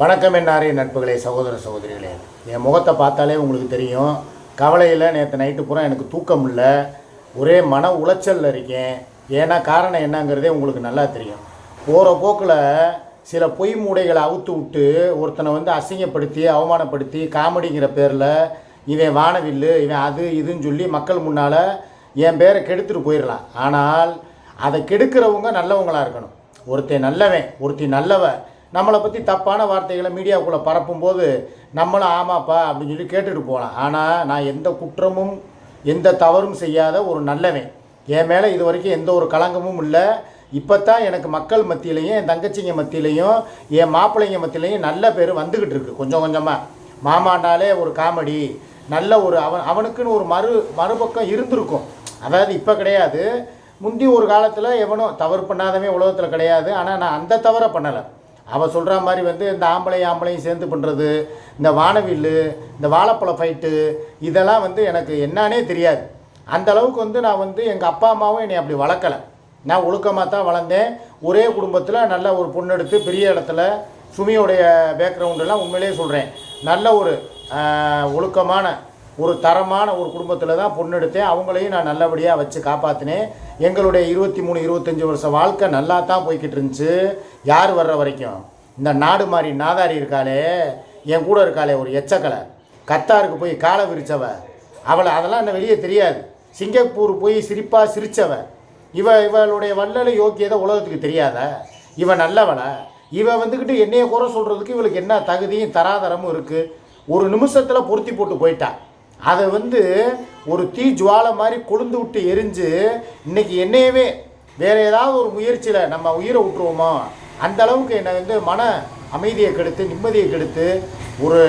வணக்கம் என்னாரே நட்புகளே சகோதர சகோதரிகளே. என் முகத்தை பார்த்தாலே உங்களுக்கு தெரியும். கவலையில் நேற்று நைட்டு பூரா எனக்கு தூக்கம் இல்லை. ஒரே மன உளைச்சலில் இருக்கேன். ஏன்னா காரணம் என்னங்கிறதே உங்களுக்கு நல்லா தெரியும். போகிற போக்கில் சில பொய் மூடைகளை அவுத்து விட்டு ஒருத்தனை வந்து அசிங்கப்படுத்தி அவமானப்படுத்தி காமெடிங்கிற பேரில் இவன் வானவில்லு இவன் அது இதுன்னு சொல்லி மக்கள் முன்னால் என் பேரை கெடுத்துட்டு போயிடலாம் ஆனால் அதை கெடுக்கிறவங்க நல்லவங்களாக இருக்கணும். ஒருத்தன் நல்லவன் ஒருத்தி நல்லவன் நம்மளை பற்றி தப்பான வார்த்தைகளை மீடியாவுக்குள்ளே பரப்பும்போது நம்மளும் ஆமாப்பா அப்படின்னு சொல்லி கேட்டுட்டு போகலாம். ஆனால் நான் எந்த குற்றமும் எந்த தவறும் செய்யாத ஒரு நல்லவன். என் மேலே இது வரைக்கும் எந்த ஒரு களங்கமும் இல்லை. இப்போ தான் எனக்கு மக்கள் மத்தியிலையும் என் தங்கச்சிங்க மத்தியிலையும் என் மாப்பிள்ளைங்க மத்தியிலையும் நல்ல பேர் வந்துக்கிட்டு இருக்கு கொஞ்சம் கொஞ்சமாக மாமாண்டாலே ஒரு காமெடி நல்ல ஒரு அவன் அவனுக்குன்னு ஒரு மறு மறுபக்கம் இருந்திருக்கும். அதாவது இப்போ கிடையாது. முந்தி ஒரு காலத்தில் எவனோ தவறு பண்ணாதவன் உலகத்தில் கிடையாது. ஆனால் நான் அந்த தவறை பண்ணலை. அவள் சொல்கிற மாதிரி வந்து இந்த ஆம்பளையும் ஆம்பளையும் சேர்ந்து பண்ணுறது இந்த வானவில்லு இந்த வாழைப்பழ ஃபைட்டு இதெல்லாம் வந்து எனக்கு என்னானே தெரியாது. அந்த அளவுக்கு வந்து நான் வந்து எங்கள் அப்பா அம்மாவும் என்னை அப்படி வளர்க்கலை. நான் ஒழுக்கமாக தான் வளர்ந்தேன். ஒரே குடும்பத்தில் நல்ல ஒரு பொண்ணு எடுத்து பெரிய இடத்துல சுமியோடைய பேக்ரவுண்டெல்லாம் உண்மையிலேயே சொல்கிறேன் நல்ல ஒரு ஒழுக்கமான ஒரு தரமான ஒரு குடும்பத்தில் தான் பொண்ணு எடுத்தேன். அவங்களையும் நான் நல்லபடியாக வச்சு காப்பாற்றினேன் எங்களுடைய இருபத்தி மூணு இருபத்தஞ்சி வருஷம் வாழ்க்கை நல்லா தான் போய்கிட்டு இருந்துச்சு. யார் வர்ற வரைக்கும்? இந்த நாடு மாதிரி நாதாரி இருக்காளே என் கூட இருக்காளே ஒரு எச்சக்கலை. கத்தாருக்கு போய் காலை விரிச்சவ. அவளை அதெல்லாம் என்ன வெளியே தெரியாது. சிங்கப்பூர் போய் சிரிப்பாக சிரித்தவ இவ இவளுடைய வல்லலை யோக்கியதை உலகத்துக்கு தெரியாத. இவ நல்லவள. இவ வந்துக்கிட்டு என்னைய குறை சொல்கிறதுக்கு இவளுக்கு என்ன தகுதியும் தராதரமும் இருக்குது ஒரு நிமிஷத்தில் பொருத்தி போட்டு போயிட்டா. அதை வந்து ஒரு தீ ஜுவாலை மாதிரி கொழுந்து விட்டு எரிஞ்சு இன்றைக்கி என்னையவே வேற ஏதாவது ஒரு முயற்சியில் நம்ம உயிரை விட்டுருவோமோ? அந்த அளவுக்கு என்னை வந்து மன அமைதியை கெடுத்து நிம்மதியை கெடுத்து ஒரு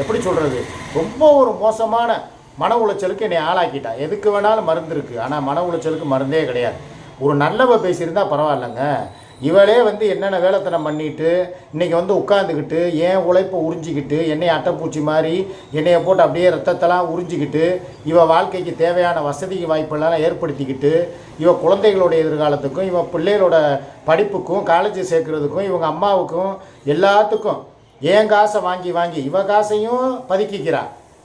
எப்படி சொல்கிறது ரொம்ப ஒரு மோசமான மன உளைச்சலுக்கு என்னை ஆளாக்கிட்டா. எதுக்கு வேணாலும் மருந்து இருக்குது ஆனால் மன உளைச்சலுக்கு மருந்தே கிடையாது. ஒரு நல்லவ பேசியிருந்தா பரவாயில்லைங்க. இவளே வந்து என்னென்ன வேலைத்தனம் பண்ணிட்டு இன்றைக்கி வந்து உட்காந்துக்கிட்டு ஏன் உழைப்பை உறிஞ்சிக்கிட்டு என்னைய அட்டைப்பூச்சி மாதிரி என்னையை போட்டு அப்படியே ரத்தத்தெல்லாம் உறிஞ்சிக்கிட்டு இவ வாழ்க்கைக்கு தேவையான வசதி வாய்ப்பெல்லாம் ஏற்படுத்திக்கிட்டு இவ குழந்தைகளுடைய எதிர்காலத்துக்கும் இவ பிள்ளைகளோட படிப்புக்கும் காலேஜ் சேர்க்குறதுக்கும் இவங்க அம்மாவுக்கும் எல்லாத்துக்கும் ஏன் காசை வாங்கி வாங்கி இவ காசையும் பதுக்கிக்கிறா.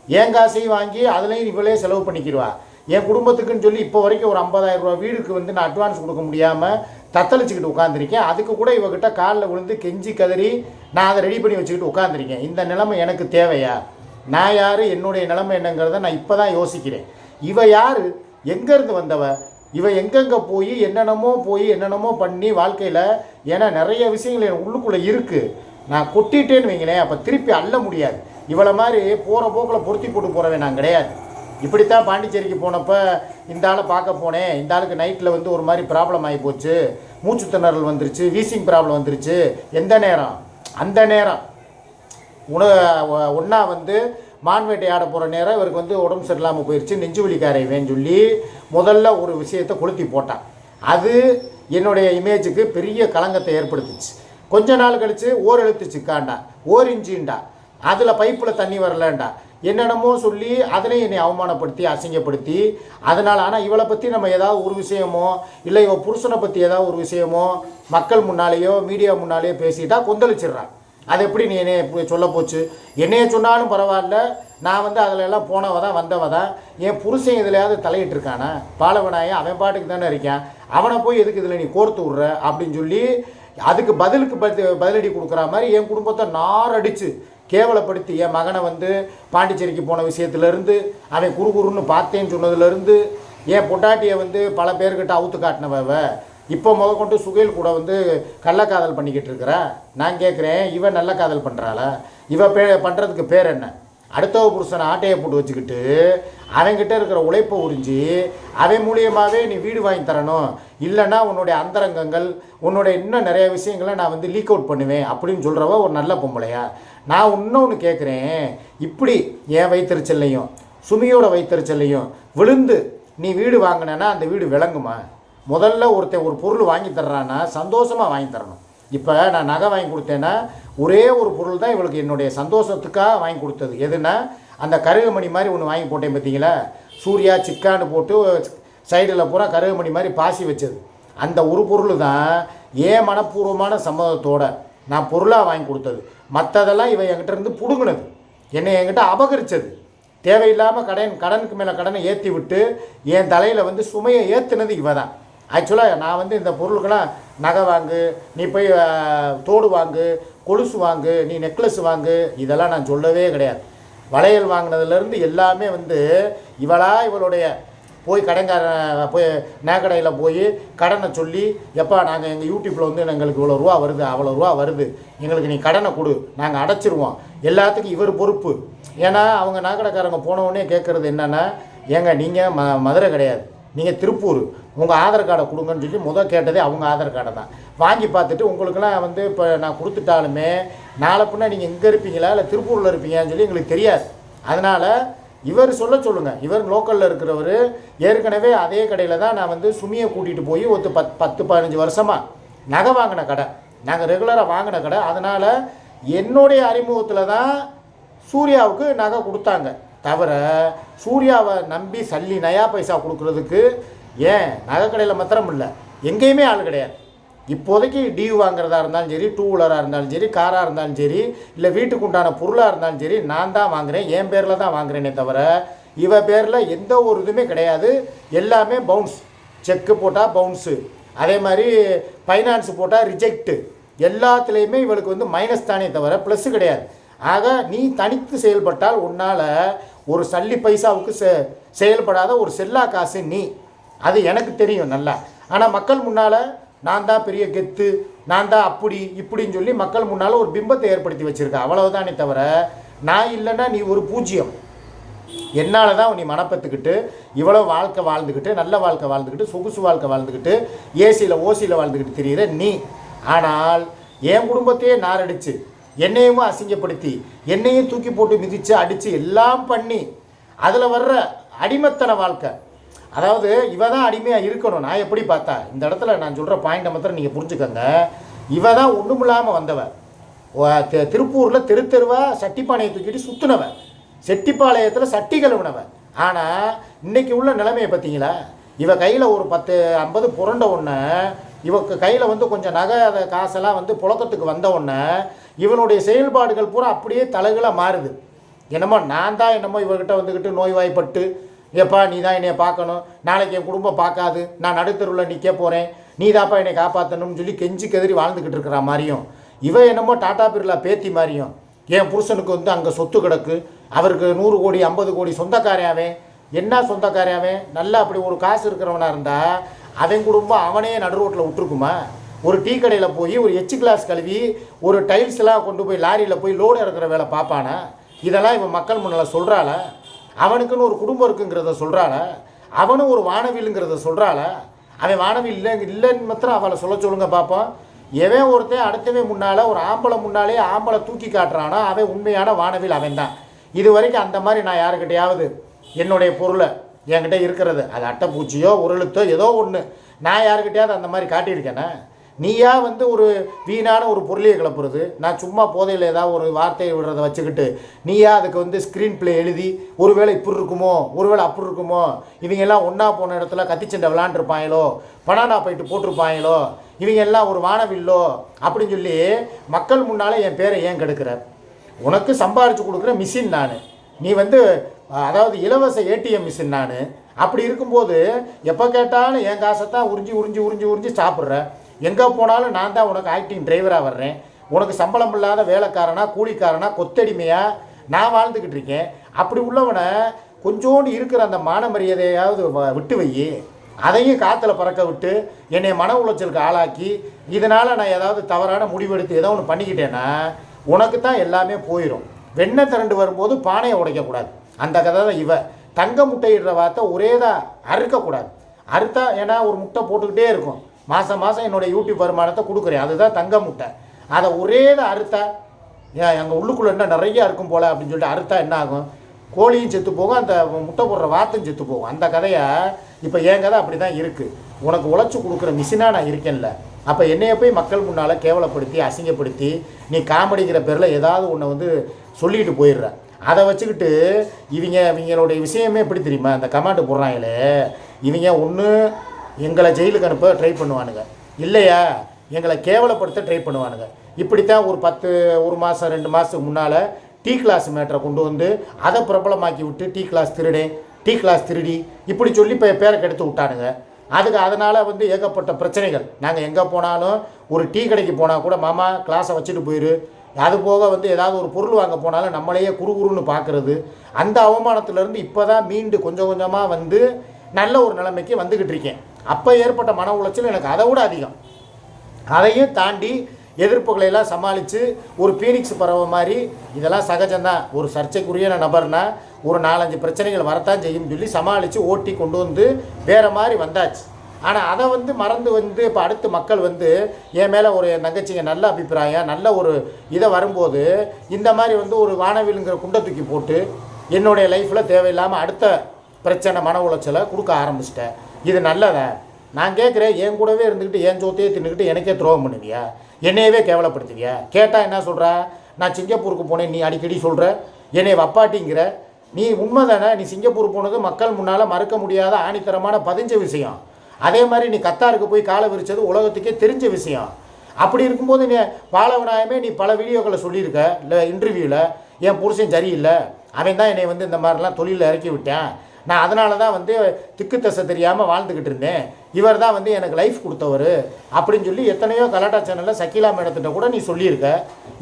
ஏன் காசையும் வாங்கி அதுலேயும் இவளே செலவு பண்ணிக்கிடுவா என் குடும்பத்துக்குன்னு சொல்லி இப்போ வரைக்கும் ஒரு 50000 ரூபா வீடுக்கு வந்து நான் அட்வான்ஸ் கொடுக்க முடியாமல் தத்தளிச்சுக்கிட்டு உட்காந்துருக்கேன் அதுக்கு கூட இவகிட்ட காலில் விழுந்து கெஞ்சி கதறி நான் அதை ரெடி பண்ணி வச்சுக்கிட்டு உட்காந்துருக்கேன் இந்த நிலைமை எனக்கு தேவையா? நான் யார்? என்னுடைய நிலைமை என்னங்கிறத நான் இப்போ தான் யோசிக்கிறேன். இவ யார்? எங்கேருந்து வந்தவ? இவ எங்கெங்கே போய் என்னென்னமோ போய் என்னென்னமோ பண்ணி வாழ்க்கையில் ஏன்னா நிறைய விஷயங்கள் என் உள்ளுக்குள்ளே இருக்குது நான் கொட்டிட்டேன்னு வைங்களேன் அப்போ திருப்பி அள்ள முடியாது. இவளை மாதிரி போகிற போக்கில் பொருத்தி போட்டு போகிறவன் நான் கிடையாது. இப்படித்தான் பாண்டிச்சேரிக்கு போனப்போ இந்த ஆளை பார்க்க போனேன். இந்த ஆளுக்கு நைட்டில் வந்து ஒரு மாதிரி ப்ராப்ளம் ஆகி போச்சு. மூச்சு திணறல் வந்துருச்சு வீசிங் ப்ராப்ளம் வந்துருச்சு. எந்த நேரம்? அந்த நேரம். உண ஒன்றா வந்து மான்வேட்டை ஆட போகிற நேரம் இவருக்கு வந்து உடம்பு சரியில்லாமல் போயிடுச்சு நெஞ்சு வலிக்காரைவேன்னு சொல்லி முதல்ல ஒரு விஷயத்தை கொளுத்தி போட்டான். அது என்னுடைய இமேஜுக்கு பெரிய களங்கத்தை ஏற்படுத்துச்சு. கொஞ்ச நாள் கழித்து ஓர் எழுத்து சிக்காண்டா ஓர் இன்ச்சின்டா அதில் பைப்பில் தண்ணி வரலண்டா. என்னென்னமோ சொல்லி அதுலேயும் என்னை அவமானப்படுத்தி அசிங்கப்படுத்தி அதனால் ஆனால் இவளை பற்றி நம்ம ஏதாவது ஒரு விஷயமோ இல்லை இவன் புருஷனை பற்றி ஏதாவது ஒரு விஷயமோ மக்கள் முன்னாலேயோ மீடியா முன்னாலேயோ பேசிட்டா கொந்தளிச்சிடுறான் அது எப்படி நீ என்னைய சொல்ல போச்சு? என்னைய சொன்னாலும் பரவாயில்ல. நான் வந்து அதில் எல்லாம் போனவ தான் வந்தவ தான். என் புருஷன் இதுலையாவது தலையிட்டு இருக்கானா? பாலவனாயன் அவன் பாட்டுக்கு தானே இருக்கான். அவனை போய் எதுக்கு இதில் நீ கோர்த்து விட்ற? அப்படின்னு சொல்லி அதுக்கு பதிலுக்கு பதிலடி கொடுக்குற மாதிரி என் குடும்பத்தை நார் அடித்து கேவலப்படுத்தி என் மகனை வந்து பாண்டிச்சேரிக்கு போன விஷயத்துலேருந்து அவன் குறுகுறுன்னு பார்த்தேன்னு சொன்னதுலேருந்து என் பொட்டாட்டியை வந்து பல பேர்கிட்ட அவுத்து காட்டினவ இப்போ முத கொண்டு சுகையில் கூட வந்து கள்ளக்காதல் பண்ணிக்கிட்டு இருக்கிற. நான் கேட்குறேன் இவன் நல்ல காதல் பண்ணுறாளா இவ பே பண்ணுறதுக்கு பேர் என்ன? அடுத்தவ புருஷனை ஆட்டையை போட்டு வச்சுக்கிட்டு அவன்கிட்ட இருக்கிற உழைப்பை உறிஞ்சி அவன் மூலியமாகவே நீ வீடு வாங்கி தரணும். இல்லைன்னா உன்னுடைய அந்தரங்கங்கள் உன்னுடைய இன்னும் நிறைய விஷயங்களை நான் வந்து லீக் அவுட் பண்ணுவேன் அப்படின்னு சொல்கிறவ ஒரு நல்ல பொம்பளையா. நான் இன்னொன்று கேட்குறேன் இப்படி என் வைத்தறிச்சல்லையும் சுமியோட வைத்தறிச்சல்லையும் விழுந்து நீ வீடு வாங்கினேன்னா அந்த வீடு விளங்குமா? முதல்ல ஒருத்தன் ஒரு பொருள் வாங்கி தர்றான்னா சந்தோஷமாக வாங்கி தரணும். இப்போ நான் நகை வாங்கி கொடுத்தேன்னா ஒரே ஒரு பொருள் தான் இவளுக்கு என்னுடைய சந்தோஷத்துக்காக வாங்கி கொடுத்தது. எதுனா அந்த கருகமணி மாதிரி ஒன்று வாங்கி போட்டேன் பார்த்தீங்களா சூர்யா சிக்கான்னு போட்டு சைடில் பூரா கருகமணி மாதிரி பாசி வச்சது. அந்த ஒரு பொருள் தான் ஏன் மனப்பூர்வமான சம்மதத்தோட நான் பொருளாக வாங்கி கொடுத்தது. மற்றதெல்லாம் இவன் என்கிட்ட இருந்து பிடுங்கினது. என்னை என்கிட்ட அபகரித்தது தேவையில்லாமல் கடன் கடனுக்கு மேலே கடனை ஏற்றி விட்டு என் தலையில் வந்து சுமையை ஏற்றுனது இவ தான் ஆக்சுவலாக நான் வந்து இந்த பொருளுக்கெல்லாம் நகை வாங்கு நீ போய் தோடு வாங்கு கொலுசு வாங்கு நீ நெக்லஸ் வாங்கு இதெல்லாம் நான் சொல்லவே கிடையாது. வளையல் வாங்கினதுலேருந்து எல்லாமே வந்து இவளா இவளுடைய போய் கடைக்காரன் போய் நகைக்கடையில் போய் கடனை சொல்லி எப்பா நாங்கள் எங்கள் யூடியூப்பில் வந்து எங்களுக்கு இவ்வளோ ரூபா வருது அவ்வளோ ரூபா வருது எங்களுக்கு நீ கடனை கொடு நாங்கள் அடைச்சிருவோம். எல்லாத்துக்கும் இவர் பொறுப்பு. ஏன்னா அவங்க நகைக்கடைக்காரங்க போனவுடனே கேட்குறது என்னென்னா ஏங்க நீங்கள் ம மதுரை கிடையாது. நீங்கள் திருப்பூர் உங்கள் ஆதார் கார்டை கொடுங்கன்னு சொல்லி முதல் கேட்டதே அவங்க ஆதார் கார்டை தான். வாங்கி பார்த்துட்டு உங்களுக்கெல்லாம் வந்து இப்போ நான் கொடுத்துட்டாலுமே நாளை பின்ன நீங்கள் இங்கே இருப்பீங்களா இல்லை திருப்பூரில் இருப்பீங்கன்னு சொல்லி எங்களுக்கு தெரியாது. அதனால் இவர் சொல்ல சொல்லுங்கள் இவர் லோக்கலில் இருக்கிறவர். ஏற்கனவே அதே கடையில் தான் நான் வந்து சுமியை கூட்டிகிட்டு போய் ஒரு பத் பத்து பதினஞ்சு வருஷமாக நகை வாங்கின கடை. நாங்கள் ரெகுலராக வாங்கின கடை. அதனால் என்னுடைய அறிமுகத்தில் தான் சூர்யாவுக்கு நகை கொடுத்தாங்க. தவிர சூர்யாவை நம்பி சல்லி நயா பைசா கொடுக்குறதுக்கு ஏன்? நகை கடையில் மாத்திரம் இல்லை. எங்கேயுமே ஆள் கிடையாது. இப்போதைக்கு டியூ வாங்குறதா இருந்தாலும் சரி டூ வீலராக இருந்தாலும் சரி காராக இருந்தாலும் சரி இல்லை வீட்டுக்கு உண்டான பொருளாக இருந்தாலும் சரி நான் தான் வாங்குறேன் என் பேரில் தான் வாங்குறேனே தவிர இவ பேரில் எந்த ஒரு இதுவுமே கிடையாது. எல்லாமே பவுன்ஸ் செக்கு போட்டால் பவுன்ஸு அதே மாதிரி ஃபைனான்ஸ் போட்டால் ரிஜெக்ட்டு எல்லாத்துலேயுமே இவளுக்கு வந்து மைனஸ் தானே தவிர ப்ளஸ்ஸு கிடையாது. ஆக நீ தனித்து செயல்பட்டால் உன்னால் ஒரு சல்லி பைசாவுக்கு செ செயல்படாத ஒரு செல்லா காசு நீ. அது எனக்கு தெரியும் நல்லா. ஆனால் மக்கள் முன்னால் நான் தான் பெரிய கெத்து நான் தான் அப்படி இப்படின்னு சொல்லி மக்கள் முன்னால் ஒரு பிம்பத்தை ஏற்படுத்தி வச்சுருக்கேன் அவ்வளவுதானே தவிர நான் இல்லைன்னா நீ ஒரு பூஜ்ஜியம் என்னால் தான் நீ மனப்பத்துக்கிட்டு இவ்வளோ வாழ்க்கை வாழ்ந்துக்கிட்டு நல்ல வாழ்க்கை வாழ்ந்துக்கிட்டு சொகுசு வாழ்க்கை வாழ்ந்துக்கிட்டு ஏசியில் ஓசியில் வாழ்ந்துக்கிட்டு தெரியுற நீ. ஆனால் என் குடும்பத்தையே நாரடிச்சு என்னையும் அசிங்கப்படுத்தி என்னையும் தூக்கி போட்டு மிதித்து அடித்து எல்லாம் பண்ணி அதில் வர்ற அடிமத்தன வாழ்க்கை. அதாவது இவ தான் அடிமையாக இருக்கணும். நான் எப்படி பார்த்தா இந்த இடத்துல நான் சொல்கிற பாயிண்ட்டை மாத்திரம் நீங்கள் புரிஞ்சுக்கோங்க. இவ தான் ஒன்றுமில்லாமல் வந்தவ திருப்பூரில் தெரு தெருவாக சட்டிப்பானையை தூக்கிட்டு சுத்துனவன். செட்டிப்பாளையத்தில் சட்டி கழுவுனவன். ஆனால் இன்னைக்கு உள்ள நிலைமையை பார்த்தீங்களா? இவ கையில் ஒரு பத்து ஐம்பது புரண்ட ஒன்று இவக்கு கையில் வந்து கொஞ்சம் நகை அதை காசெல்லாம் வந்து புழக்கத்துக்கு வந்த உடனே இவனுடைய செயல்பாடுகள் பூரா அப்படியே தலைகளாக மாறுது. என்னமோ நான் தான் என்னமோ இவர்கிட்ட வந்துக்கிட்டு நோய்வாய்ப்பட்டு எப்பா நீ தான் என்னை பார்க்கணும். நாளைக்கு என் குடும்பம் பார்க்காது. நான் நடுத்தருவில் நிற்க போகிறேன் நீ தாப்பா என்னை காப்பாற்றணும்னு சொல்லி கெஞ்சி கதறி வாழ்ந்துக்கிட்டு இருக்கிற மாதிரியும் இவன் என்னமோ டாட்டா பிர்லா பேத்தி மாதிரியும் என் புருஷனுக்கு வந்து அங்கே சொத்து கிடக்கு. அவருக்கு நூறு கோடி ஐம்பது கோடி சொந்தக்காரையாவே. என்ன சொந்தக்காரையாவே? நல்லா அப்படி ஒரு காசு இருக்கிறவனாக இருந்தால் அவன் குடும்பம் அவனே நடு ரோட்டில் விட்டுருக்குமா? ஒரு டீ கடையில் போய் ஒரு எச்சு கிளாஸ் கழுவி ஒரு டைல்ஸ் எல்லாம் கொண்டு போய் லாரியில் போய் லோடு இறக்குற வேலை பார்ப்பானா இதெல்லாம் இவன் மக்கள் முன்னால் சொல்கிறாள அவனுக்குன்னு ஒரு குடும்பம் இருக்குங்கிறத சொல்கிறாள அவனும் ஒரு வானவில்ங்கிறத சொல்கிறாள அவன் வானவில் இல்லை இல்லைன்னு மாத்திரம் அவளை சொல்ல சொல்லுங்க பார்ப்போம் எவன் ஒருத்தன் அடுத்தவன் முன்னால் ஒரு ஆம்பளை முன்னாலே ஆம்பளை தூக்கி காட்டுறானோ அவன் உண்மையான வானவில் அவன் தான் இது வரைக்கும் அந்த மாதிரி நான் யாருக்கிட்டையாவது என்னுடைய பொருளை என்கிட்ட இருக்கிறது. அது அட்டைப்பூச்சியோ உருளுத்தோ ஏதோ ஒன்று நான் யாருக்கிட்டையாவது அந்த மாதிரி காட்டியிருக்கேனே? நீயா வந்து ஒரு வீணான ஒரு பொருளையை கிளப்புறது. நான் சும்மா போதையில் ஏதாவது ஒரு வார்த்தையை விடுறத வச்சுக்கிட்டு நீயா அதுக்கு வந்து ஸ்க்ரீன் பிளே எழுதி ஒருவேளை இப்படி இருக்குமோ ஒருவேளை அப்படி இருக்குமோ இவங்க எல்லாம் ஒன்றா போன இடத்துல கத்திச்சண்டை விளாண்டுருப்பாங்களோ பனானா போயிட்டு போட்டிருப்பாங்களோ இவங்க எல்லாம் ஒரு வானவில்லோ அப்படின்னு சொல்லி மக்கள் முன்னால் என் பேரை ஏன் கெடுக்கிற? உனக்கு சம்பாரித்து கொடுக்குற மிஷின் நான். நீ வந்து அதாவது இலவச ஏடிஎம் மிஷின் நான். அப்படி இருக்கும்போது எப்போ கேட்டாலும் என் காசை தான் உறிஞ்சி உறிஞ்சி உறிஞ்சி உறிஞ்சி சாப்பிட்ற. எங்கே போனாலும் நான் தான் உனக்கு ஆக்டிங் டிரைவராக வர்றேன். உனக்கு சம்பளம் இல்லாத வேலைக்காரனா கூலிக்காரனா கொத்தடிமையாக நான் வாழ்ந்துக்கிட்டு இருக்கேன். அப்படி உள்ளவனை கொஞ்சோண்டு இருக்கிற அந்த மான மரியாதையாவது வ- விட்டு வை. அதையும் காற்றுல பறக்க விட்டு என்னை மன உளைச்சலுக்கு ஆளாக்கி இதனால் நான் ஏதாவது தவறான முடிவெடுத்து ஏதோ ஒன்று பண்ணிக்கிட்டேன்னா உனக்கு தான் எல்லாமே போயிடும் வெண்ணெய் திரண்டு வரும்போது பானையை உடைக்கக்கூடாது. அந்த கதை தான் இவ. தங்க முட்டையிடுற வார்த்தை ஒரே தான் அறுக்கக்கூடாது. அறுத்தா ஏன்னா ஒரு முட்டை போட்டுக்கிட்டே இருக்கும். மாதம் மாதம் என்னுடைய யூடியூப் வருமானத்தை கொடுக்குறேன். அதுதான் தங்க முட்டை. அதை ஒரே தான் அறுத்தா ஏன் எங்கள் உள்ளுக்குள்ளே என்ன நிறைய இருக்கும் போல் அப்படின்னு சொல்லிட்டு அறுத்தா என்ன ஆகும்? கோழியும் செத்து போகும் அந்த முட்டை போடுற வாத்தும் செத்து போகும். அந்த கதையை இப்போ என் கதை அப்படி தான் இருக்குது உனக்கு உழைச்சி கொடுக்குற மிஷினாக நான் இருக்கேன்ல. அப்போ என்னைய போய் மக்கள் முன்னால் கேவலப்படுத்தி அசிங்கப்படுத்தி நீ காமெடிக்கிற பேரில் ஏதாவது ஒன்றை வந்து சொல்லிட்டு போயிடுற. அதை வச்சுக்கிட்டு இவங்க இவங்களுடைய விஷயமே எப்படி தெரியுமா? அந்த கமாண்டு போடுறாங்களே. இவங்க ஒன்று எங்களை ஜெயிலுக்கு அனுப்ப ட்ரை பண்ணுவானுங்க. இல்லையா? எங்களை கேவலப்படுத்த ட்ரை பண்ணுவானுங்க. இப்படித்தான் ஒரு பத்து ஒரு மாதம் ரெண்டு மாதத்துக்கு முன்னால் டீ கிளாஸ் மேட்டரை கொண்டு வந்து அதை பிரபலமாக்கி விட்டு டீ கிளாஸ் திருடே டீ கிளாஸ் திருடி இப்படி சொல்லி இப்போ பேரை கெடுத்து விட்டானுங்க. அதுக்கு அதனால் வந்து ஏகப்பட்ட பிரச்சனைகள். நாங்கள் எங்கே போனாலும் ஒரு டீ கடைக்கு போனால் கூட மாமா கிளாஸை வச்சுட்டு போயிரு. அது போக வந்து ஏதாவது ஒரு பொருள் வாங்க போனாலும் நம்மளையே குறுகுறுன்னு பார்க்குறது அந்த அவமானத்திலேருந்து இப்போ தான் மீண்டு கொஞ்சம் கொஞ்சமாக வந்து நல்ல ஒரு நிலைமைக்கு வந்துக்கிட்டு இருக்கேன். அப்போ ஏற்பட்ட மன உளைச்சல் எனக்கு அதை விட அதிகம். அதையும் தாண்டி எதிர்ப்புகளை எல்லாம் சமாளித்து ஒரு பீனிக்ஸ் பறவை மாதிரி இதெல்லாம் சகஜம்தான் ஒரு சர்ச்சைக்குரிய நபர்னா ஒரு நாலஞ்சு பிரச்சனைகள் வரத்தான் செய்யும்னு சொல்லி சமாளித்து ஓட்டி கொண்டு வந்து வேறு மாதிரி வந்தாச்சு. ஆனால் அதை வந்து மறந்து வந்து இப்போ அடுத்து மக்கள் வந்து என் மேலே ஒரு என் தங்கச்சிங்க நல்ல அபிப்பிராயம் நல்ல ஒரு இதை வரும்போது இந்த மாதிரி வந்து ஒரு வானவிலுங்கிற குண்டை தூக்கி போட்டு என்னுடைய லைஃப்பில் தேவையில்லாமல் அடுத்த பிரச்சனை மன உளைச்சலை கொடுக்க ஆரம்பிச்சிட்டேன். இது நல்லதா? நான் கேட்குறேன் என் கூடவே இருந்துக்கிட்டு என் சோத்தையே தின்னுக்கிட்டு எனக்கே துரோகம் பண்ணுவியா? என்னையவே கேவலப்படுத்துவியா? கேட்டால் என்ன சொல்கிற நான் சிங்கப்பூருக்கு போனேன் நீ அடிக்கடி சொல்கிற என்னை வப்பாட்டிங்கிற. நீ உண்மைதானே? நீ சிங்கப்பூர் போனது மக்கள் முன்னால் மறுக்க முடியாத ஆணித்தரமான பதிஞ்ச விஷயம். அதே மாதிரி நீ கத்தாருக்கு போய் காலை விரிச்சது உலகத்துக்கே தெரிஞ்ச விஷயம். அப்படி இருக்கும்போது நீ பாலவனாயமே நீ பல வீடியோக்களை சொல்லியிருக்க இல்லை இன்டர்வியூவில் என் புருஷன் சரியில்லை. அவன் தான் என்னை வந்து இந்த மாதிரிலாம் தொழிலில் இறக்கி விட்டேன். நான் அதனால தான் வந்து திக்கு தசை தெரியாமல் வாழ்ந்துக்கிட்டு இருந்தேன். இவர் தான் வந்து எனக்கு லைஃப் கொடுத்தவர். அப்படின்னு சொல்லி எத்தனையோ கலாட்டா சேனலில் சக்கீலா மேடத்திட்ட கூட நீ சொல்லியிருக்க.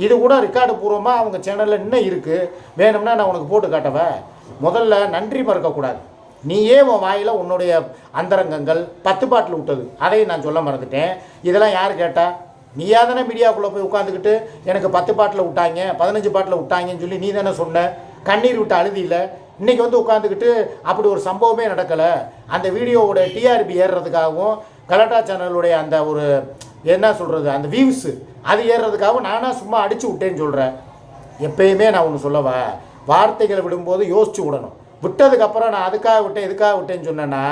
இது கூட ரெக்கார்டு பூர்வமாக அவங்க சேனலில் இன்னும் இருக்குது வேணும்னா நான் உனக்கு போட்டு காட்டவேன் முதல்ல நன்றி மறக்கக்கூடாது. நீயே உன் வாயில் உன்னுடைய அந்தரங்கங்கள் பத்து பாட்டில் விட்டது. அதையும் நான் சொல்ல மறந்துட்டேன். இதெல்லாம் யார் கேட்டா? நீயா தானே மீடியாவுக்குள்ளே போய் உட்காந்துக்கிட்டு எனக்கு பத்து பாட்டில் விட்டாங்க பதினஞ்சு பாட்டில் விட்டாங்கன்னு சொல்லி நீ தானே சொன்ன. கண்ணீர் விட்டு அழுதியில் இன்றைக்கி வந்து உட்காந்துக்கிட்டு அப்படி ஒரு சம்பவமே நடக்கலை. அந்த வீடியோவோட டிஆர்பி ஏறுறதுக்காகவும் கலட்டா சேனலுடைய அந்த ஒரு என்ன சொல்கிறது அந்த வியூஸு அது ஏறுறதுக்காகவும் நானாக சும்மா அடித்து விட்டேன்னு சொல்கிறேன் எப்பயுமே நான் ஒன்று சொல்லவா வார்த்தைகளை விடும்போது யோசிச்சு விடணும். விட்டதுக்கப்புறம் நான் அதுக்காக விட்டேன் இதுக்காக விட்டேன்னு சொன்னேன்னா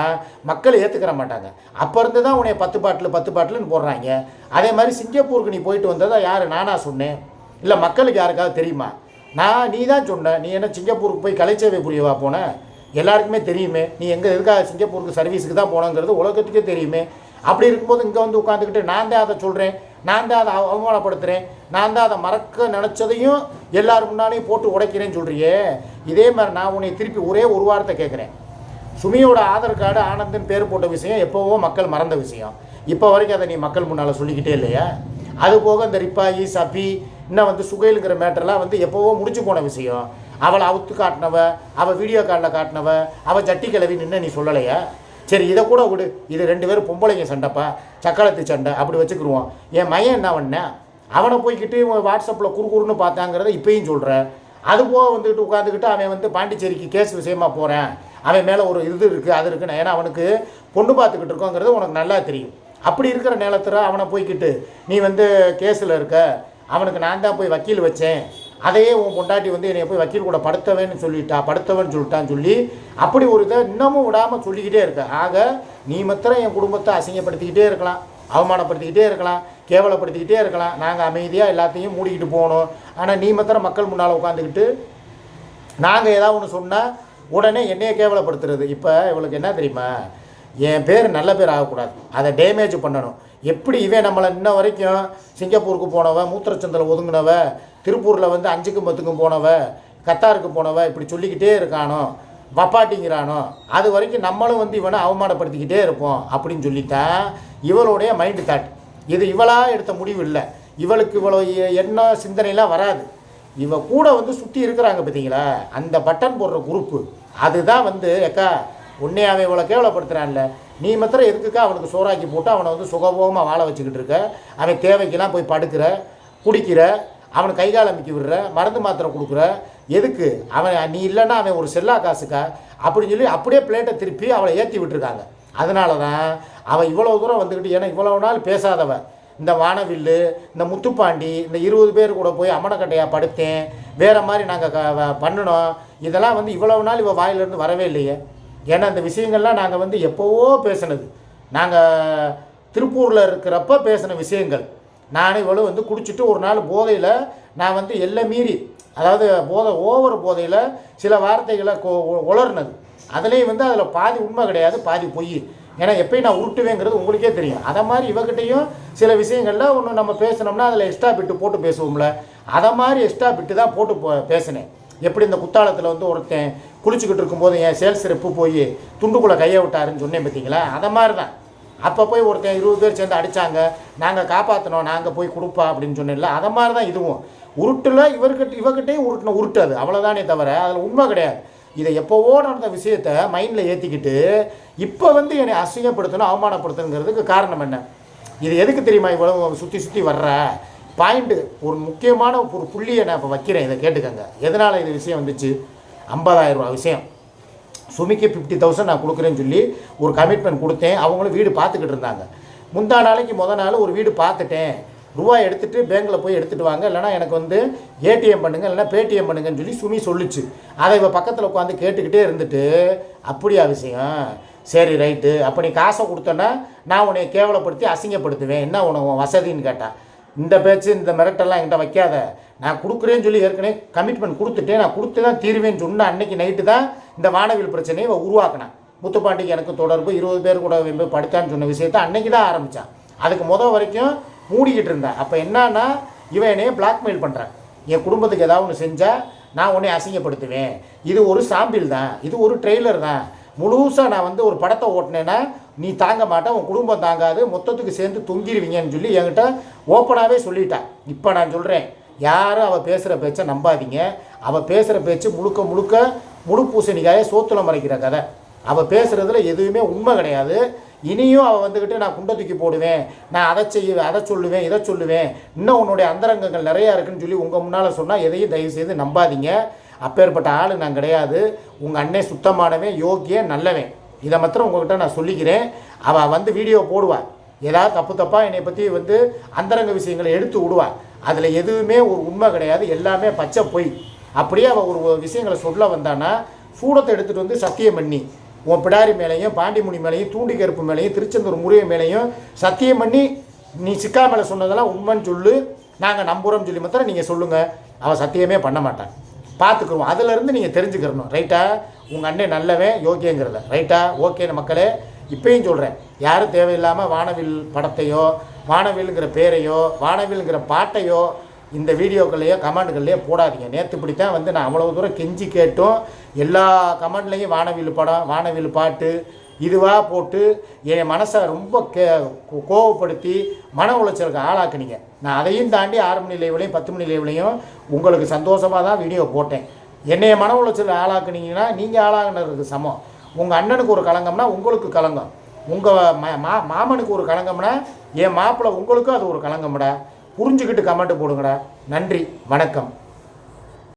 மக்கள் ஏற்றுக்கிற மாட்டாங்க. அப்போ இருந்து தான் உன்னை பத்து பாட்டில் பத்து பாட்டில்னு போடுறாங்க. அதே மாதிரி சிங்கப்பூருக்கு நீ போயிட்டு வந்ததா யார் நானாக சொன்னேன்? இல்லை மக்களுக்கு யாருக்காவது தெரியுமா? நான் நீ தான் சொன்ன நீ என்ன சிங்கப்பூருக்கு போய் கலைச்சேவை புரியவா போன? எல்லாருக்குமே தெரியுமே. நீ எங்கே எதுக்காக சிங்கப்பூருக்கு சர்வீஸுக்கு தான் போனோங்கிறது உலகத்துக்கே தெரியுமே. அப்படி இருக்கும்போது இங்கே வந்து உட்காந்துக்கிட்டு நான் தான் அதை சொல்கிறேன் நான் தான் அதை அவமானப்படுத்துகிறேன் நான் தான் அதை மறக்க நினச்சதையும் எல்லார் முன்னாலையும் போட்டு உடைக்கிறேன்னு சொல்கிறியே இதே மாதிரி நான் உன்னை திருப்பி ஒரே ஒரு வாரத்தை கேட்குறேன். சுமியோட ஆதார் கார்டு ஆனந்தன் பேர் போட்ட விஷயம் எப்போவோ மக்கள் மறந்த விஷயம். இப்போ வரைக்கும் அதை நீ மக்கள் முன்னால் சொல்லிக்கிட்டே இல்லையா? அது போக இந்த ரிப்பாயி சபி இன்னும் வந்து சுகைலுங்கிற மேட்டர்லாம் வந்து எப்போவோ முடிச்சு போன விஷயம். அவளை அவுத்து காட்டினவ அவள் வீடியோ காலில் காட்டினவ அவள் ஜட்டி கிளவி நின்று நீ சொல்லலையா? சரி இதை கூட விடு. இது ரெண்டு பேரும் பொம்பளைங்க சண்டைப்பா சக்களத்து சண்டை அப்படி வச்சுக்கிடுவோம் என் மையன் என்ன பண்ணேன் அவனை போய்க்கிட்டு வாட்ஸ்அப்பில் குறுகுறுன்னு பார்த்தாங்கிறத இப்பயும் சொல்கிறேன் அது போக வந்துக்கிட்டு உட்காந்துக்கிட்டு அவன் வந்து பாண்டிச்சேரிக்கு கேஸ் விஷயமா போகிறேன் அவன் மேலே ஒரு இது இருக்குது அது இருக்குன்னு. ஏன்னா அவனுக்கு பொண்ணு பார்த்துக்கிட்டு இருக்கோங்கிறது உனக்கு நல்லா தெரியும். அப்படி இருக்கிற நேரத்தில் அவனை போய்க்கிட்டு நீ வந்து கேஸில் இருக்க அவனுக்கு நான் தான் போய் வக்கீல் வச்சேன். அதையே உன் பொண்டாட்டி வந்து என்னை போய் வக்கீல் கூட படுத்தவேன்னு சொல்லிட்டா படுத்தவன் சொல்லிட்டான்னு சொல்லி அப்படி ஒரு இதை இன்னமும் விடாமல் சொல்லிக்கிட்டே இருக்க. ஆக நீ மாத்திரம் என் குடும்பத்தை அசிங்கப்படுத்திக்கிட்டே இருக்கலாம் அவமானப்படுத்திக்கிட்டே இருக்கலாம் கேவலப்படுத்திக்கிட்டே இருக்கலாம். நாங்கள் அமைதியாக எல்லாத்தையும் மூடிக்கிட்டு போகணும். ஆனால் நீ மாத்திரம் மக்கள் முன்னால் உட்காந்துக்கிட்டு நாங்கள் ஏதாவது ஒன்று சொன்னால் உடனே என்னையை கேவலப்படுத்துறது. இப்போ இவளுக்கு என்ன தெரியுமா? என் பேர் நல்ல பேர் ஆகக்கூடாது. அதை டேமேஜ் பண்ணணும். எப்படி இவன் நம்மளை இன்ன வரைக்கும் சிங்கப்பூருக்கு போனவ மூத்திரச்சந்தில் ஒதுங்கினவ திருப்பூரில் வந்து அஞ்சுக்கும் பத்துக்கும் போனவ கத்தாருக்கு போனவ இப்படி சொல்லிக்கிட்டே இருக்கானோ வப்பாட்டிங்கிறானோ அது வரைக்கும் நம்மளும் வந்து இவனை அவமானப்படுத்திக்கிட்டே இருப்போம் அப்படின்னு சொல்லித்தான் இவளுடைய மைண்டு தாட் இது இவளா எடுத்த முடிவு இல்லை. இவளுக்கு இவ்வளோ என்ன சிந்தனைலாம் வராது. இவ கூட வந்து சுற்றி இருக்கிறாங்க பார்த்தீங்களா அந்த பட்டன் போடுற குரூப்பு அதுதான் வந்து எக்கா உன்னை அவன் இவ்வளோ கேவலப்படுத்துகிறான்ல நீ மாத்திரம் எதுக்குக்கா அவனுக்கு சோறாக்கி போட்டு அவனை வந்து சுகபோகமாக வாழ வச்சுக்கிட்டு இருக்க? அவன் தேவைக்கெல்லாம் போய் படுக்கிற குடிக்கிற அவனை கை கால் அமைக்கி விடுற மருந்து மாத்திரை கொடுக்குற எதுக்கு? அவன் நீ இல்லைன்னா அவன் ஒரு செல்லா காசுக்கா? அப்படின்னு சொல்லி அப்படியே பிளேட்டை திருப்பி அவளை ஏற்றி விட்டுருக்காங்க. அதனால தான் அவன் இவ்வளோ தூரம் வந்துக்கிட்டு ஏன்னா இவ்வளோ நாள் பேசாதவன் இந்த வானவில்லு இந்த முத்துப்பாண்டி இந்த இருபது பேர் கூட போய் அம்மனக்கட்டையாக படுத்தேன். வேறு மாதிரி நாங்கள் பண்ணினோம். இதெல்லாம் வந்து இவ்வளவு நாள் இவள் வாயிலிருந்து வரவே இல்லையே. ஏன்னா அந்த விஷயங்கள்லாம் நாங்கள் வந்து எப்போவோ பேசினது. நாங்கள் திருப்பூரில் இருக்கிறப்ப பேசின விஷயங்கள். நானும் இவ்வளோ வந்து குடிச்சிட்டு ஒரு நாள் போதையில் நான் வந்து எல்லை மீறி அதாவது போதை ஓவர் போதையில் சில வார்த்தைகளை உளர்னது அதுலேயும் வந்து அதில் பாதி உண்மை கிடையாது பாதி பொய். ஏன்னா எப்பயும் நான் உருட்டுவேங்கிறது உங்களுக்கே தெரியும். அதை மாதிரி இவகிட்டையும் சில விஷயங்கள்ல ஒன்று நம்ம பேசினோம்னா அதில் எக்ஸ்ட்ரா பிட்டு போட்டு பேசுவோம்ல. அதை மாதிரி எக்ஸ்ட்ரா பிட்டு தான் போட்டு போ- பேசினேன். எப்படி இந்த குத்தாலத்தில் வந்து ஒருத்தன் குளிச்சுக்கிட்டு இருக்கும்போது என் சேல்ஸ் ரெப்பு போய் துண்டுக்குள்ளே கையை விட்டாருன்னு சொன்னேன் பார்த்தீங்களா? அதை மாதிரி தான் அப்போ போய் ஒருத்தன் இருபது பேர் சேர்ந்து அடித்தாங்க நாங்கள் காப்பாற்றினோம் நாங்கள் போய் கொடுப்பா அப்படின்னு சொன்னேன்ல. அதை மாதிரி தான் இதுவும். உருட்டில் இவர்கிட்ட இவகிட்டையும் உருட்டின உருட்டு அது அவ்வளோதானே தவிர அதில் உண்மை கிடையாது. இதை எப்போவோ நடந்த விஷயத்த மைண்டில் ஏற்றிக்கிட்டு இப்போ வந்து என்னை அசிங்கப்படுத்தணும் அவமானப்படுத்தணுங்கிறதுக்கு காரணம் என்ன? இது எதுக்கு தெரியுமா இவ்வளவு சுற்றி சுற்றி வர்ற? பாயிண்ட்டு ஒரு முக்கியமான ஒரு புள்ளியை நான் இப்போ வைக்கிறேன். இதை கேட்டுக்கங்க. எதனால் இது விஷயம் வந்துச்சு? 50000 ரூபா விஷயம். சுமிக்கு ஃபிஃப்டி தௌசண்ட் நான் கொடுக்குறேன்னு சொல்லி ஒரு கமிட்மெண்ட் கொடுத்தேன். அவங்களும் வீடு பார்த்துக்கிட்டு இருந்தாங்க. முந்தா நாளைக்கு முத நாள் ஒரு வீடு பார்த்துட்டேன். ரூபாய் எடுத்துகிட்டு பேங்க்கில் போய் எடுத்துகிட்டு வாங்க. இல்லைனா எனக்கு வந்து ஏடிஎம் பண்ணுங்க இல்லைனா பேடிஎம் பண்ணுங்கன்னு சொல்லி சுமி சொல்லுச்சு. அதை இப்போ பக்கத்தில் உட்காந்து கேட்டுக்கிட்டே இருந்துட்டு அப்படியா விஷயம்? சரி ரைட்டு. அப்போ நீ காசை கொடுத்தோன்னா நான் உன்னை கேவலப்படுத்தி அசிங்கப்படுத்துவேன். என்ன உனக்கு வசதின்னு கேட்டான் இந்த பேச்சு இந்த மிரட்டெல்லாம் என்கிட்ட வைக்காத. நான் கொடுக்குறேன்னு சொல்லி ஏற்கனவே கமிட்மெண்ட் கொடுத்துட்டேன். நான் கொடுத்து தான் தீர்வேன்னு சொன்ன அன்னைக்கு நைட்டு தான் இந்த வானவில் பிரச்சனையை இவ உருவாக்கினான். முத்துப்பாண்டிக்கு எனக்கு தொடர்பு இருபது பேர் கூட போய் படித்தான்னு சொன்ன விஷயத்தை அன்னைக்கு தான் ஆரம்பித்தான் அதுக்கு முத வரைக்கும் மூடிக்கிட்டு இருந்தேன் அப்போ என்னன்னா இவன் என்னைய பிளாக்மெயில் பண்ணுறான் என் குடும்பத்துக்கு ஏதாவது ஒன்று செஞ்சால் நான் உன்னை அசிங்கப்படுத்துவேன். இது ஒரு சாம்பிள் தான். இது ஒரு ட்ரெய்லர் தான். முழுசாக நான் வந்து ஒரு படத்தை ஓட்டினேன்னா நீ தாங்க மாட்டேன் உன் குடும்பம் தாங்காது மொத்தத்துக்கு சேர்ந்து தொங்கிடுவீங்கன்னு சொல்லி என்கிட்ட ஓப்பனாகவே சொல்லிட்டான் இப்போ நான் சொல்கிறேன் யாரும் அவள் பேசுகிற பேச்சை நம்பாதீங்க. அவள் பேசுகிற பேச்சு முழுக்க முழுக்க முழு பூசணிக்காய சோத்துல மறைக்கிற கதை. அவள் பேசுகிறதுல எதுவுமே உண்மை கிடையாது. இனியும் அவள் வந்துக்கிட்டு நான் குண்டை தூக்கி போடுவேன் நான் அதை செய்வேன் அதை சொல்லுவேன் இதை சொல்லுவேன். இன்னும் உன்னுடைய அந்தரங்கங்கள் நிறையா இருக்குன்னு சொல்லி உங்கள் முன்னால் சொன்னால் எதையும் தயவு செய்து நம்பாதீங்க. அப்பேற்பட்ட ஆள் நான் கிடையாது. உங்கள் அண்ணன் சுத்தமானவன் யோக்கிய நல்லவன். இதை மாத்திரம் உங்கள்கிட்ட நான் சொல்லிக்கிறேன். அவள் வந்து வீடியோ போடுவாள் ஏதாவது தப்பு தப்பாக என்னை பற்றி வந்து அந்தரங்க விஷயங்களை எடுத்து விடுவாள் அதில் எதுவுமே ஒரு உண்மை கிடையாது. எல்லாமே பச்சை பொய். அப்படியே அவள் ஒரு விஷயங்களை சொல்ல வந்தான்னா சூடத்தை எடுத்துகிட்டு வந்து சத்தியம் பண்ணி உன் பிடாரி மேலேயும் பாண்டிமுனி மேலேயும் தூண்டி கருப்பு மேலேயும் திருச்செந்தூர் முருகை மேலேயும் சத்தியம் பண்ணி நீ சிக்கா மேலே சொன்னதெல்லாம் உண்மைன்னு சொல்லு. நாங்கள் நம்புகிறோம்னு சொல்லி மாத்திரம் நீங்கள் சொல்லுங்கள் அவள் சத்தியமே பண்ண மாட்டான் பார்த்துக்குருவோம் அதுலேருந்து நீங்கள் தெரிஞ்சுக்கிறணும். ரைட்டா உங்கள் அண்ணன் நல்லவன் யோக்கியங்கிறத. ரைட்டா ஓகே மக்களே இப்பயும் சொல்கிறேன் யாரும் தேவையில்லாமல் வானவில் படத்தையோ வானவில்ங்கிற பேரையோ வானவில்ங்கிற பாட்டையோ இந்த வீடியோக்கள்லையோ கமெண்ட்கள்லையோ போடாதீங்க. நேற்று இப்படி தான் வந்து நான் அவ்வளோ தூரம் கெஞ்சி கேட்டும். எல்லா கமெண்ட்லேயும் வானவில் படம் வானவில் பாட்டு இதுவாக போட்டு என் மனசை ரொம்ப கே கோ- கோவப்படுத்தி மன உளைச்சலுக்கு ஆளாக்குனீங்க. நான் அதையும் தாண்டி ஆறு மணி லைவ்லையும் பத்து மணி லைவ்லையும் உங்களுக்கு சந்தோஷமாக தான் வீடியோ போட்டேன். என்னைய மன உளைச்சல் ஆளாக்குனீங்கன்னா நீங்கள் ஆளாகினதுக்கு சமம். உங்கள் அண்ணனுக்கு ஒரு கலங்கம்னா உங்களுக்கு கலங்கம் உங்கள் மா மாமனுக்கு ஒரு கலங்கம்னா என் மாப்பிள்ளை உங்களுக்கும் அது ஒரு கலங்கம்டா புரிஞ்சுக்கிட்டு கமெண்ட் போடுங்கடா. நன்றி. வணக்கம்.